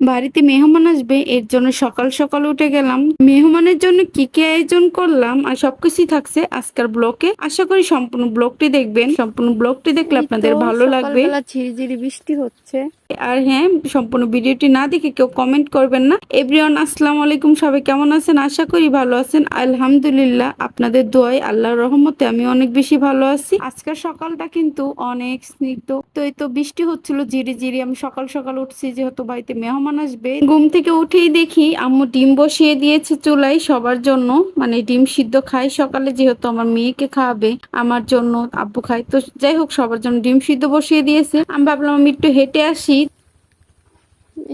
বাড়িতে মেহমান আসবে এর জন্য সকাল সকাল উঠে গেলাম। মেহমানের জন্য কি কি আয়োজন করলাম আর সবকিছুই থাকছে আজকের ব্লকে। আশা করি সম্পূর্ণ ব্লগটি দেখবেন। সম্পূর্ণ ব্লগটি দেখলে আপনাদের ভালো লাগবে। ঝিরিঝিরি বৃষ্টি হচ্ছে। আর হ্যাঁ সম্পূর্ণ ভিডিওটি না দেখে কেউ কমেন্ট করবেন না। এভরিওয়ান আসসালামু আলাইকুম। সবাই কেমন আছেন? আশা করি ভালো আছেন। আলহামদুলিল্লাহ আপনাদের দোয়াই আল্লাহর রহমতে আমি অনেক বেশি ভালো আছি। আজকের সকালটা কিন্তু অনেক স্নিগ্ধ। তো এই তো বৃষ্টি হচ্ছিল জিরি জিরি আমি সকাল সকাল উঠছি যেহেতু বাড়িতে মেহমান আসবে। ঘুম থেকে উঠেই দেখি আম্মু ডিম বসিয়ে দিয়েছে চুলাই সবার জন্য। মানে ডিম সিদ্ধ খাই সকালে, যেহেতু আমার মেয়েকে খাওয়াবে, আমার জন্য আব্বু খাই তো যাই হোক, সবার জন্য ডিম সিদ্ধ বসিয়ে দিয়েছে। আমি ভাবলাম আমি একটু হেঁটে আসি।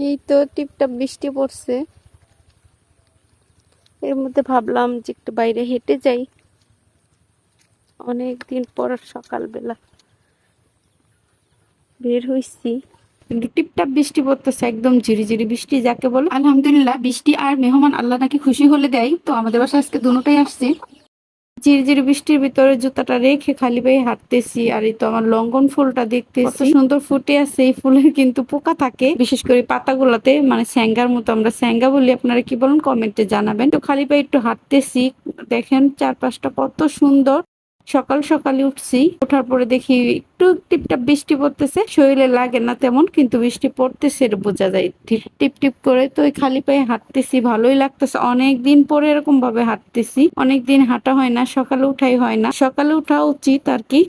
এই তো টিপটাপ বৃষ্টি পড়ছে। এর মধ্যে ভাবলাম যে একটু বাইরে হেঁটে যাই। অনেক দিন পর সকালবেলা বের হইছি। কিন্তু টিপটাপ বৃষ্টি পড়তেছে, একদম ঝিরিঝিরি বৃষ্টি যাকে বলে। আলহামদুলিল্লাহ, বৃষ্টি আর মেহমান আল্লাহ নাকি খুশি হলে দেয়। তো আমাদের বাসায় আজকে দুটোটাই আসছে। ঝিরিঝিরি বৃষ্টির ভিতরে জুতাটা রেখে খালি পায়ে হাঁটতেছি আর এই তো আমার লঙ্ঘন ফুলটা দেখতেছি। সুন্দর ফুটে আছে, এই ফুলের কিন্তু পোকা থাকে। বিশেষ করে পাতাগুলোতে মানে স্যাঙ্গার মতো আমরা স্যাঙ্গা বলি, আপনারা কি বলেন? কমেন্টে জানাবেন। তো খালি পায়ে একটু হাঁটতেছি, দেখেন চারপাশটা কত সুন্দর। সকাল সকালে উঠছি, ওঠার পরে দেখি একটু টিপটাপ বৃষ্টি পড়তেছে, শরীরে লাগে না তেমন, কিন্তু বৃষ্টি পড়তেছে বোঝা যায়। টিপ টিপ করে তো খালি পায়ে হাঁটতেছি, ভালোই লাগতেছে। অনেক দিন পরে এরকম ভাবে হাঁটতেছি, অনেক দিন হাঁটা হয় না, সকালে উঠাই হয় না। সকালে উঠা উচিত আর কি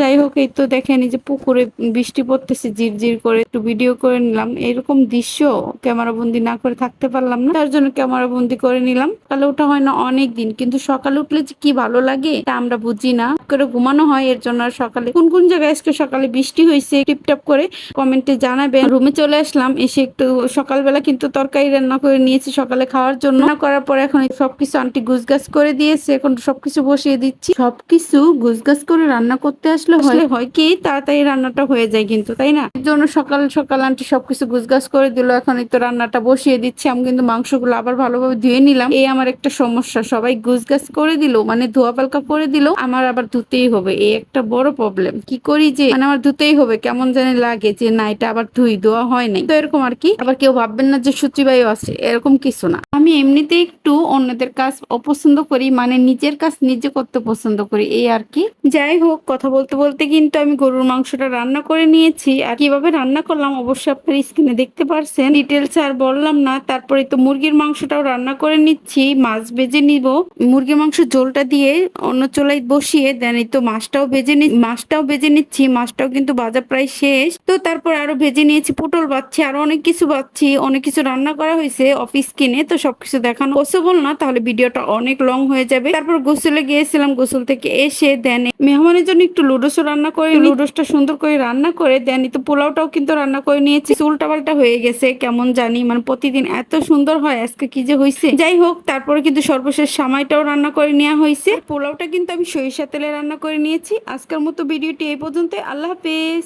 যাই হোক, এই তো দেখেন যে পুকুরে বৃষ্টি পড়তেছে জির জির করে একটু ভিডিও করে নিলাম। এরকম দৃশ্য ক্যামেরা বন্দি না করে থাকতে পারলাম না। তার জন্য ক্যামেরা বন্দি করে নিলাম। সকালে ওঠা হয় না অনেক দিন, কিন্তু সকালে উঠলে যে কি ভালো লাগে তা আমরা বুঝি না। করে ঘুমানো হয়, এর জন্য আর সকালে কোন কোন জায়গায় আজকে সকালে বৃষ্টি হয়েছে টিপটাপ করে কমেন্টে জানাবেন। রুমে চলে আসলাম, এসে একটু সকালবেলা কিন্তু তরকারি রান্না করে নিয়েছি সকালে খাওয়ার জন্য। করার পরে এখন সবকিছু আন্টি গুছগাছ করে দিয়েছে, এখন সবকিছু বসিয়ে দিচ্ছি। সবকিছু গুছগাছ করে রান্না করতে আসলে হলে হয়। কি, তাড়াতাড়ি রান্নাটা হয়ে যায় কিন্তু, তাই না? এর জন্য সকাল সকাল আন্টি সবকিছু গুছগাছ করে দিল, এখন এই তো রান্নাটা বসিয়ে দিচ্ছি। আমি কিন্তু মাংসগুলো আবার ভালোভাবে ধুয়ে নিলাম। এই আমার একটা সমস্যা, সবাই গুছগাছ করে দিল মানে ধোয়া পালকা করে দিল, আমার আবার ধুতেই হবে, এই একটা বড় প্রবলেম কি করি যে মানে আমার ধুতেই হবে, কেমন জানি লাগে যে, না, এটা আবার ধুই, ধোয়া হয় নাই। তো এরকম আর কি, আবার কেউ ভাববেন না যে সচিবায়ু আছে, এরকম কিছু না। আমি এমনিতে একটু অন্যদের কাজ অপছন্দ করি মানে নিজের কাজ নিজে করতে পছন্দ করি, এই আর কি। যাই হোক, কথা বলতে বলতে কিন্তু আমি গরুর মাংসটা রান্না করে নিয়েছি। আর কীভাবে রান্না করলাম অবশ্যই আপনার স্ক্রিনে দেখতে পারছেন। ডিটেলস আর বললাম না, তারপরে তো মুরগির মাংসটাও রান্না করে নিচ্ছি, মাছ ভেজে নিব। মুরগির মাংস ঝোলটা দিয়ে অন্য চোলাই বসিয়ে দেন, এই তো মাছটাও ভেজে নি মাছটাও ভেজে নিচ্ছি, মাছটাও কিন্তু ভাজা প্রায় শেষ। তো তারপর আরও ভেজে নিয়েছি, পটল বাচ্ছি আরও অনেক কিছু বাচ্ছি অনেক কিছু রান্না করা হয়েছে অফিস কিনে তো সবকিছু দেখানো পসিবল না, তাহলে ভিডিওটা অনেক লং হয়ে যাবে। তারপর গোসলে গিয়েছিলাম, গোসল থেকে এসে দেন, মেহমানের জন্য একটু লুডোসও রান্না করে নুডলসটা সুন্দর করে রান্না করে দেন তো পোলাওটাও কিন্তু রান্না করে নিয়েছি। উল্টা পাল্টা হয়ে গেছে কেমন জানি মানে প্রতিদিন এত সুন্দর হয় আজকে কি যে হয়েছে যাই হোক তারপরে কিন্তু সর্বশেষ সামাইটাও রান্না করে নেওয়া হয়েছে পোলাওটা কিন্তু আমি সরিষা তেলে রান্না করে নিয়েছি। আজকের মতো ভিডিওটি এই পর্যন্ত আল্লাহ হাফেজ।